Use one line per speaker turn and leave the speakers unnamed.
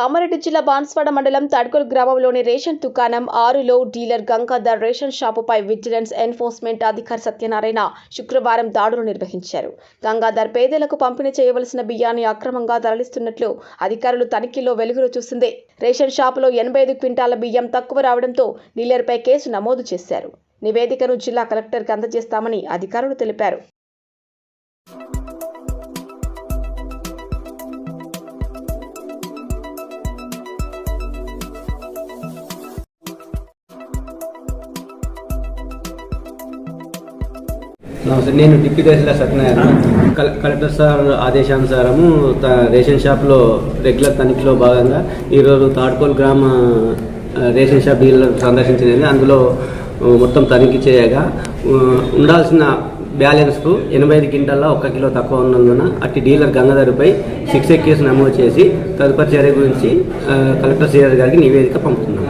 కామారెడ్డి జిల్లా బాన్స్వాడ మండలం తడ్కొల్ గ్రామంలోని రేషన్ దుకాణం ఆరులో డీలర్ గంగాధర్ రేషన్ షాపుపై విజిలెన్స్ ఎన్ఫోర్స్మెంట్ అధికారి సత్యనారాయణ శుక్రవారం దాడులు నిర్వహించారు. గంగాధర్ పేదలకు పంపిణీ చేయవలసిన బియ్యాన్ని అక్రమంగా తరలిస్తున్నట్లు అధికారులు తనిఖీలో వెలుగులో చూసింది. రేషన్ షాపులో ఎనభై ఐదు క్వింటాల బియ్యం తక్కువ రావడంతో డీలర్పై కేసు నమోదు చేశారు. నివేదికను జిల్లా కలెక్టర్కి అందజేస్తామని అధికారులు తెలిపారు.
నమస్తే. నేను డిప్యూటీ తహసీల్దార్ సత్యనారాయణ. కల- కలెక్టర్ సార్ ఆదేశానుసారము త- రేషన్ షాప్లో రెగ్యులర్ తనిఖీలో భాగంగా ఈరోజు తాడ్కోల్ గ్రామ రేషన్ షాప్ డీలర్ సందర్శించింది అందులో మొత్తం తనిఖీ చేయగా ఉండాల్సిన బ్యాలెన్స్కు ఎనభై ఐదు క్వింటాల్లో ఒక్క కిలో తక్కువ ఉన్నందున అట్టి డీలర్ గంగాధర్పై శిక్ష కేసు నమోదు చేసి తదుపరి చర్య గురించి కలెక్టర్ శ్రీధర్ గారికి నివేదిక పంపుతున్నారు